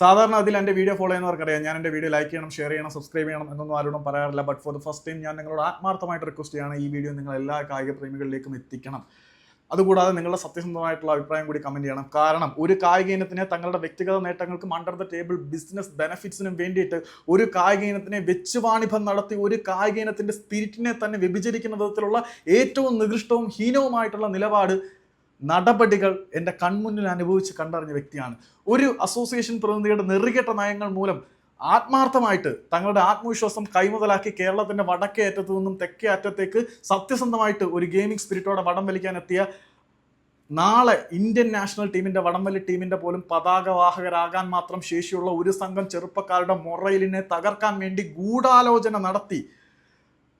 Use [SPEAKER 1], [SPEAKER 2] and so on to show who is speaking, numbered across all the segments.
[SPEAKER 1] സാധാരണ അതിൽ എന്റെ വീഡിയോ ഫോളോ ചെയ്യുന്നവർക്കറിയാം. ഞാൻ എന്റെ വീഡിയോ ലൈക്ക് ചെയ്യണം ഷെയർ ചെയ്യണം സബ്സ്ക്രൈബ് ചെയ്യണം എന്നൊന്നും ആരോടും പറയാറില്ല. But for the first time ഞാൻ നിങ്ങളോട് ആത്മാർത്ഥമായിട്ട് റിക്വസ്റ്റ് ചെയ്യാണ് ഈ വീഡിയോ നിങ്ങൾ എല്ലാ കായിക പ്രേമികളിലേക്കും എത്തിക്കണം. അതുകൂടാതെ നിങ്ങളുടെ സത്യസന്ധമായിട്ടുള്ള അഭിപ്രായം കൂടി കമന്റ് ചെയ്യണം. കാരണം ഒരു കായിക ഇനത്തിനെ തങ്ങളുടെ വ്യക്തിഗത നേട്ടങ്ങൾക്കും അണ്ടർ ദ ടേബിൾ ബിസിനസ് ബെനഫിറ്റ്സിനും വേണ്ടിയിട്ട് ഒരു കായിക ഇനത്തിനെ വെച്ച് വാണിഭം നടത്തി ഒരു കായിക ഇനത്തിന്റെ സ്പിരിറ്റിനെ തന്നെ വ്യഭിചരിക്കുന്ന വിധത്തിലുള്ള ഏറ്റവും നികൃഷ്ടവും ഹീനവുമായിട്ടുള്ള നിലപാട് നടപടികൾ എന്റെ കൺമുന്നിൽ അനുഭവിച്ച് കണ്ടറിഞ്ഞ വ്യക്തിയാണ്. ഒരു അസോസിയേഷൻ പ്രതിനിധിയുടെ നെറുകെട്ട നയങ്ങൾ മൂലം ആത്മാർത്ഥമായിട്ട് തങ്ങളുടെ ആത്മവിശ്വാസം കൈമുതലാക്കി കേരളത്തിന്റെ വടക്കേ അറ്റത്തു നിന്നും തെക്കേ അറ്റത്തേക്ക് സത്യസന്ധമായിട്ട് ഒരു ഗെയിമിംഗ് സ്പിരിറ്റോടെ വടം വലിക്കാൻ എത്തിയ നാളെ ഇന്ത്യൻ നാഷണൽ ടീമിന്റെ വടംവലി ടീമിന്റെ പോലും പതാകവാഹകരാകാൻ മാത്രം ശേഷിയുള്ള ഒരു സംഘം ചെറുപ്പക്കാരുടെ മൊറയിലിനെ തകർക്കാൻ വേണ്ടി ഗൂഢാലോചന നടത്തി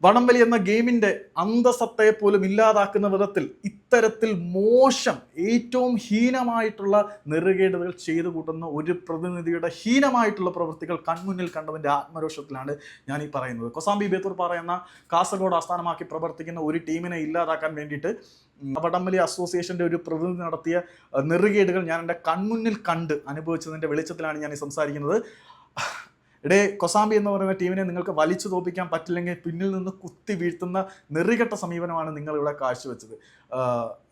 [SPEAKER 1] വടംവലി എന്ന ഗെയിമിന്റെ അന്തസത്തയെ പോലും ഇല്ലാതാക്കുന്ന വിധത്തിൽ ഇത്തരത്തിൽ മോശം ഏറ്റവും ഹീനമായിട്ടുള്ള നെറുകേടുകൾ ചെയ്തു കൂട്ടുന്ന ഒരു പ്രതിനിധിയുടെ ഹീനമായിട്ടുള്ള പ്രവൃത്തികൾ കൺമുന്നിൽ കണ്ടതിന്റെ ആത്മരോഷത്തിലാണ് ഞാൻ ഈ പറയുന്നത്. കൊസാംബി ബേത്തൂർ പറയുന്ന കാസർഗോഡ് ആസ്ഥാനമാക്കി പ്രവർത്തിക്കുന്ന ഒരു ടീമിനെ ഇല്ലാതാക്കാൻ വേണ്ടിയിട്ട് വടംവലി അസോസിയേഷന്റെ ഒരു പ്രതിനിധി നടത്തിയ നെറുകേടുകൾ ഞാൻ എന്റെ കൺമുന്നിൽ കണ്ട് അനുഭവിച്ചതിന്റെ വെളിച്ചത്തിലാണ് ഞാൻ ഈ സംസാരിക്കുന്നത്. ഇടേ കൊസാംബി എന്ന് പറയുന്ന ടീമിനെ നിങ്ങൾക്ക് വലിച്ചു തോപ്പിക്കാൻ പറ്റില്ലെങ്കിൽ പിന്നിൽ നിന്ന് കുത്തി വീഴ്ത്തുന്ന നെറികെട്ട സമീപനമാണ് നിങ്ങൾ ഇവിടെ കാഴ്ചവെച്ചത്.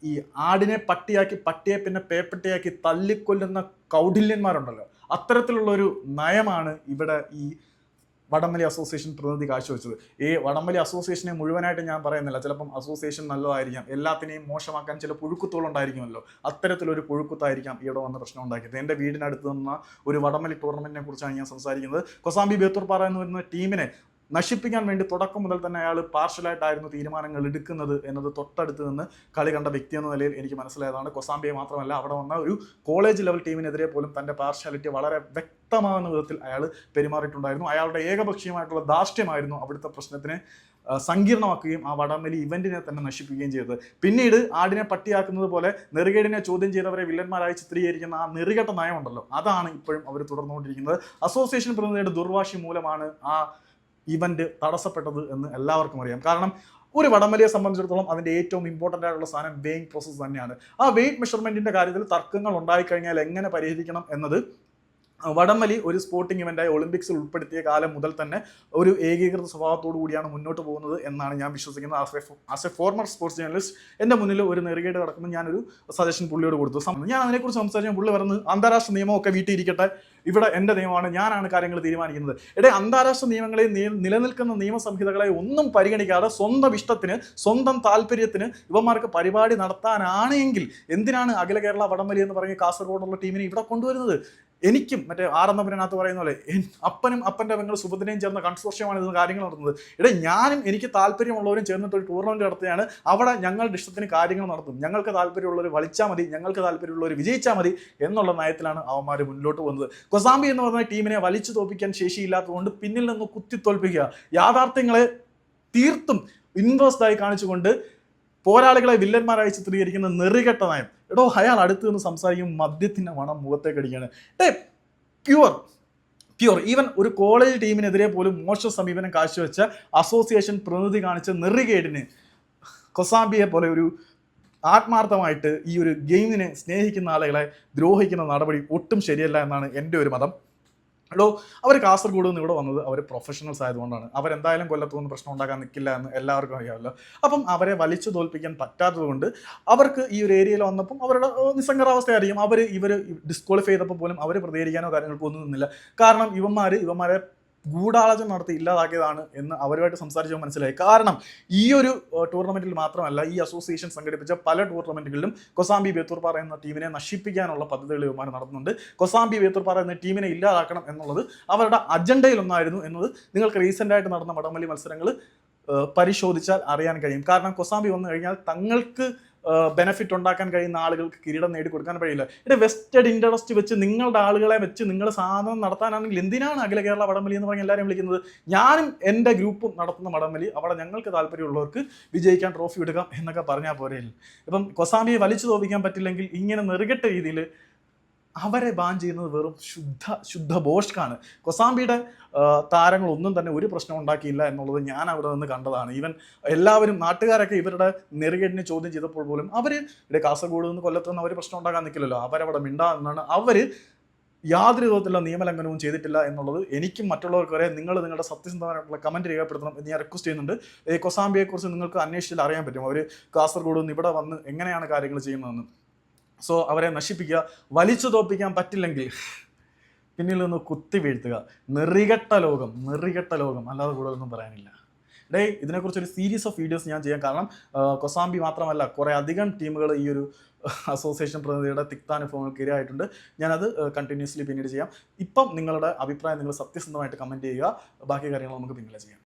[SPEAKER 1] ഈ ആടിനെ പട്ടിയാക്കി പട്ടിയെ പിന്നെ പേപ്പട്ടിയാക്കി തല്ലിക്കൊല്ലുന്ന കൗഢില്യന്മാരുണ്ടല്ലോ അത്തരത്തിലുള്ള ഒരു നയമാണ് ഇവിടെ ഈ വടംവലി അസോസിയേഷൻ പ്രതിനിധി കാഴ്ചവെച്ചത്. ഈ വടംവലി അസോസിയേഷനെ മുഴുവനായിട്ട് ഞാൻ പറയുന്നില്ല. ചിലപ്പം അസോസിയേഷൻ നല്ലതായിരിക്കാം. എല്ലാത്തിനെയും മോശമാക്കാൻ ചില പുഴുക്കുത്തുകളുണ്ടായിരിക്കുമല്ലോ അത്തരത്തിലൊരു പുഴുക്കുത്തായിരിക്കാം ഇവിടെ വന്ന പ്രശ്നം ഉണ്ടാക്കിയത്. എന്റെ വീടിനടുത്ത് നിന്ന ഒരു വടംവലി ടൂർണമെന്റിനെ കുറിച്ചാണ് ഞാൻ സംസാരിക്കുന്നത്. കൊസാംബി ബേത്തൂർ പാറ എന്ന് വരുന്ന ടീമിനെ നശിപ്പിക്കാൻ വേണ്ടി തുടക്കം മുതൽ തന്നെ അയാൾ പാർഷ്യലായിട്ടായിരുന്നു തീരുമാനങ്ങൾ എടുക്കുന്നത് എന്നത് തൊട്ടടുത്ത് നിന്ന് കളി കണ്ട വ്യക്തി എന്ന നിലയിൽ എനിക്ക് മനസ്സിലായതാണ്. കൊസാംബിയെ മാത്രമല്ല അവിടെ വന്ന ഒരു കോളേജ് ലെവൽ ടീമിനെതിരെ പോലും തന്റെ പാർഷ്യാലിറ്റി വളരെ വ്യക്തമാകുന്ന വിധത്തിൽ അയാൾ പെരുമാറിയിട്ടുണ്ടായിരുന്നു. അയാളുടെ ഏകപക്ഷീയമായിട്ടുള്ള ധാർഷ്ട്യമായിരുന്നു അവിടുത്തെ പ്രശ്നത്തിനെ സങ്കീർണമാക്കുകയും ആ വടംവലി ഇവന്റിനെ തന്നെ നശിപ്പിക്കുകയും ചെയ്തത്. പിന്നീട് ആടിനെ പട്ടിയാക്കുന്നത് പോലെ നെറുകേടിനെ ചോദ്യം ചെയ്തവരെ വില്ലന്മാരായി ചിത്രീകരിക്കുന്ന ആ നെറുകെട്ട നയമുണ്ടല്ലോ അതാണ് ഇപ്പോഴും അവർ തുടർന്നുകൊണ്ടിരിക്കുന്നത്. അസോസിയേഷൻ പ്രതിനിധിയുടെ ദുർവാശി മൂലമാണ് ആ ഇവന്റ് തടസ്സപ്പെട്ടത് എന്ന് എല്ലാവർക്കും അറിയാം. കാരണം ഒരു വടംവലിയെ സംബന്ധിച്ചിടത്തോളം അതിന്റെ ഏറ്റവും ഇമ്പോർട്ടന്റ് ആയിട്ടുള്ള സാധനം വെയിങ് പ്രോസസ്സ് തന്നെയാണ്. ആ വെയിറ്റ് മെഷർമെന്റിന്റെ കാര്യത്തിൽ തർക്കങ്ങൾ ഉണ്ടായിക്കഴിഞ്ഞാൽ എങ്ങനെ പരിഹരിക്കണം എന്നത് വടംവലി ഒരു സ്പോർട്ടിംഗ് ഇവന്റായി ഒളിമ്പിക്സിൽ ഉൾപ്പെടുത്തിയ കാലം മുതൽ തന്നെ ഒരു ഏകീകൃത സ്വഭാവത്തോടു കൂടിയാണ് മുന്നോട്ട് പോകുന്നത് എന്നാണ് ഞാൻ വിശ്വസിക്കുന്നത്. As a as a former sports journalist എന്റെ മുന്നിൽ ഒരു നെറുകേട് കിടക്കുമ്പോൾ ഞാനൊരു സജഷൻ പുള്ളിയോട് കൊടുത്തു. ഞാൻ അതിനെക്കുറിച്ച് സംസാരിച്ച പുള്ളി പറഞ്ഞ് അന്താരാഷ്ട്ര നിയമമൊക്കെ വീട്ടിൽ ഇരിക്കട്ടെ ഇവിടെ എന്റെ നിയമമാണ് ഞാനാണ് കാര്യങ്ങൾ തീരുമാനിക്കുന്നത്. ഇടേ അന്താരാഷ്ട്ര നിയമങ്ങളെ നിലനിൽക്കുന്ന നിയമസംഹിതകളെ ഒന്നും പരിഗണിക്കാതെ സ്വന്തം ഇഷ്ടത്തിന് സ്വന്തം താല്പര്യത്തിന് ഇവന്മാർക്ക് പരിപാടി നടത്താനാണെങ്കിൽ എന്തിനാണ് അഖില കേരള വടംവലി എന്ന് പറഞ്ഞ് കാസർഗോഡുള്ള ടീമിനെ ഇവിടെ കൊണ്ടുവരുന്നത്? എനിക്കും മറ്റേ ആറന്നപ്പനകത്ത് പറയുന്ന പോലെ അപ്പനും അപ്പന്റെ പെങ്ങൾ സുഭദ്രയും ചേർന്ന കൺസോർഷ്യമാണ് ഇത് കാര്യങ്ങൾ നടത്തുന്നത് ഇവിടെ ഞാനും എനിക്ക് താല്പര്യമുള്ളവരും ചേർന്നിട്ട് ഒരു ടൂർണമെന്റ് നടത്തുകയാണ്. അവിടെ ഞങ്ങളുടെ ഇഷ്ടത്തിന് കാര്യങ്ങൾ നടത്തും. ഞങ്ങൾക്ക് താല്പര്യമുള്ളവർ വലിച്ചാൽ മതി ഞങ്ങൾക്ക് താല്പര്യമുള്ളവർ വിജയിച്ചാൽ മതി എന്നുള്ള നയത്തിലാണ് അവന്മാർ മുന്നോട്ട് പോകുന്നത്. കൊസാംബി എന്ന് പറഞ്ഞ ടീമിനെ വലിച്ചു തോപ്പിക്കാൻ ശേഷിയില്ലാത്തതുകൊണ്ട് പിന്നിൽ നിന്ന് കുത്തി കുത്തിത്തോൽപ്പിക്കുക യാഥാർത്ഥ്യങ്ങളെ തീർത്തും ഇൻവേഴ്സ്ഡായി കാണിച്ചുകൊണ്ട് പോരാളികളെ വില്ലന്മാരായി ചിത്രീകരിക്കുന്ന നെറികെട്ട നയം. എടോ അയാൾ അടുത്ത് നിന്ന് സംസാരിക്കും മദ്യത്തിന്റെ മണം മുഖത്തേക്ക് അടിക്കുകയാണ്. ഡേ പ്യുവർ പ്യുവർ ഈവൻ ഒരു കോളേജ് ടീമിനെതിരെ പോലും മോശ സമീപനം കാഴ്ചവെച്ച അസോസിയേഷൻ പ്രതിനിധി കാണിച്ച നെറികേടിന് കൊസാംബിയെ പോലെ ഒരു ആത്മാർത്ഥമായിട്ട് ഈ ഒരു ഗെയിമിനെ സ്നേഹിക്കുന്ന ആളുകളെ ദ്രോഹിക്കുന്ന നടപടി ഒട്ടും ശരിയല്ല എന്നാണ് എന്റെ ഒരു മതം. ഹലോ അവർ കാസർഗോഡ് നിന്ന് ഇവിടെ വന്നത് അവർ പ്രൊഫഷണൽസ് ആയതുകൊണ്ടാണ്. അവരെന്തായാലും കൊല്ലത്തുനിന്ന് പ്രശ്നം ഉണ്ടാക്കാൻ നിൽക്കില്ല എന്ന് എല്ലാവർക്കും അറിയാമല്ലോ. അപ്പം അവരെ വലിച്ചു തോൽപ്പിക്കാൻ പറ്റാത്തതുകൊണ്ട് അവർക്ക് ഈ ഒരു ഏരിയയിൽ വന്നപ്പം അവരുടെ നിസ്സംഗരാവസ്ഥയായിരിക്കും. അവർ ഇവർ ഡിസ്ക്വാളിഫൈ ചെയ്തപ്പോൾ പോലും അവർ പ്രതികരിക്കാനോ കാര്യങ്ങൾക്കോ ഒന്നും നിന്നില്ല. കാരണം ഇവന്മാർ ഇവന്മാരെ ഗൂഢാലോചന നടത്തി ഇല്ലാതാക്കിയതാണ് എന്ന് അവരുമായിട്ട് സംസാരിച്ചപ്പോൾ മനസ്സിലായി. കാരണം ഈ ഒരു ടൂർണമെന്റിൽ മാത്രമല്ല ഈ അസോസിയേഷൻ സംഘടിപ്പിച്ച പല ടൂർണമെന്റുകളിലും കൊസാംബി ബേത്തൂർ എന്ന ടീമിനെ നശിപ്പിക്കാനുള്ള പദ്ധതികൾ ഇവന്മാർ നടത്തുന്നുണ്ട്. കൊസാംബി ബേത്തൂർ എന്ന ടീമിനെ ഇല്ലാതാക്കണം എന്നുള്ളത് അവരുടെ അജണ്ടയിൽ ഒന്നായിരുന്നു എന്നത് നിങ്ങൾക്ക് റീസെന്റ് ആയിട്ട് നടന്ന വടംവലി മത്സരങ്ങൾ പരിശോധിച്ചാൽ അറിയാൻ കഴിയും. കാരണം കൊസാംബി വന്നു കഴിഞ്ഞാൽ തങ്ങൾക്ക് ബെനിഫിറ്റ് ഉണ്ടാക്കാൻ കഴിയുന്ന ആളുകൾക്ക് കിരീടം നേടിക്കൊടുക്കാൻ കഴിയില്ല. ഇവിടെ വെസ്റ്റഡ് ഇൻട്രസ്റ്റ് വെച്ച് നിങ്ങളുടെ ആളുകളെ വെച്ച് നിങ്ങൾ സാധനം നടത്താനാണെങ്കിൽ എന്തിനാണ് അഖില കേരള വടംവലി എന്ന് പറഞ്ഞ് എല്ലാവരും വിളിക്കുന്നത്? ഞാനും എന്റെ ഗ്രൂപ്പും നടത്തുന്ന വടംവലി. അവിടെ ഞങ്ങൾക്ക് താല്പര്യമുള്ളവർക്ക് വിജയിക്കാൻ ട്രോഫി എടുക്കാം എന്നൊക്കെ പറഞ്ഞാൽ പോരെ. ഇപ്പം കൊസാമിയെ വലിച്ചു തോപ്പിക്കാൻ പറ്റില്ലെങ്കിൽ ഇങ്ങനെ നെറുകെട്ട രീതിയിൽ അവരെ ബാൻ ചെയ്യുന്നത് വെറും ശുദ്ധ ശുദ്ധ ബോഷ്കാണ്. കൊസാംബിയുടെ താരങ്ങളൊന്നും തന്നെ ഒരു പ്രശ്നം ഉണ്ടാക്കിയില്ല എന്നുള്ളത് ഞാൻ അവിടെ നിന്ന് കണ്ടതാണ്. ഈവൻ എല്ലാവരും നാട്ടുകാരൊക്കെ ഇവരുടെ നെറുകേടിനെ ചോദ്യം ചെയ്തപ്പോൾ പോലും അവർ ഇവിടെ കാസർഗോഡ് നിന്ന് കൊല്ലത്ത് നിന്ന് അവർ പ്രശ്നം ഉണ്ടാക്കാൻ നിൽക്കില്ലല്ലോ. അവരവിടെ മിണ്ടാ എന്നാണ് അവർ യാതൊരു വിധത്തിലുള്ള നിയമലംഘനവും ചെയ്തിട്ടില്ല എന്നുള്ളത് എനിക്കും മറ്റുള്ളവർക്ക് വരെ നിങ്ങൾ നിങ്ങളുടെ സത്യസന്ധമായിട്ടുള്ള കമന്റ് രേഖപ്പെടുത്തണം എന്ന് ഞാൻ റിക്വസ്റ്റ് ചെയ്യുന്നുണ്ട്. ഈ കൊസാംബിയെ നിങ്ങൾക്ക് അന്വേഷിച്ചാൽ അറിയാൻ പറ്റും. അവർ കാസർഗോഡ് നിന്ന് ഇവിടെ വന്ന് എങ്ങനെയാണ് കാര്യങ്ങൾ ചെയ്യുന്നതെന്ന്. സോ അവരെ നശിപ്പിക്കുക. വലിച്ചു തോപ്പിക്കാൻ പറ്റില്ലെങ്കിൽ പിന്നിൽ നിന്ന് കുത്തി വീഴ്ത്തുക. നെറികെട്ട ലോകം നെറികെട്ട ലോകം. അല്ലാതെ കൂടുതലൊന്നും പറയാനില്ല. ഡേ ഇതിനെക്കുറിച്ച് ഒരു സീരീസ് ഓഫ് വീഡിയോസ് ഞാൻ ചെയ്യാം. കാരണം കൊസാംബി മാത്രമല്ല കുറേ അധികം ടീമുകൾ ഈ ഒരു അസോസിയേഷൻ പ്രതിനിധിയുടെ തിക്താനുഭവങ്ങൾക്ക് ഇരയായിട്ടുണ്ട് ഞാനത് കണ്ടിന്യൂസ്ലി പിന്നീട് ചെയ്യാം. ഇപ്പം നിങ്ങളുടെ അഭിപ്രായം നിങ്ങൾ സത്യസന്ധമായിട്ട് കമന്റ് ചെയ്യുക. ബാക്കി കാര്യങ്ങൾ നമുക്ക് പിന്നീട് ചെയ്യാം.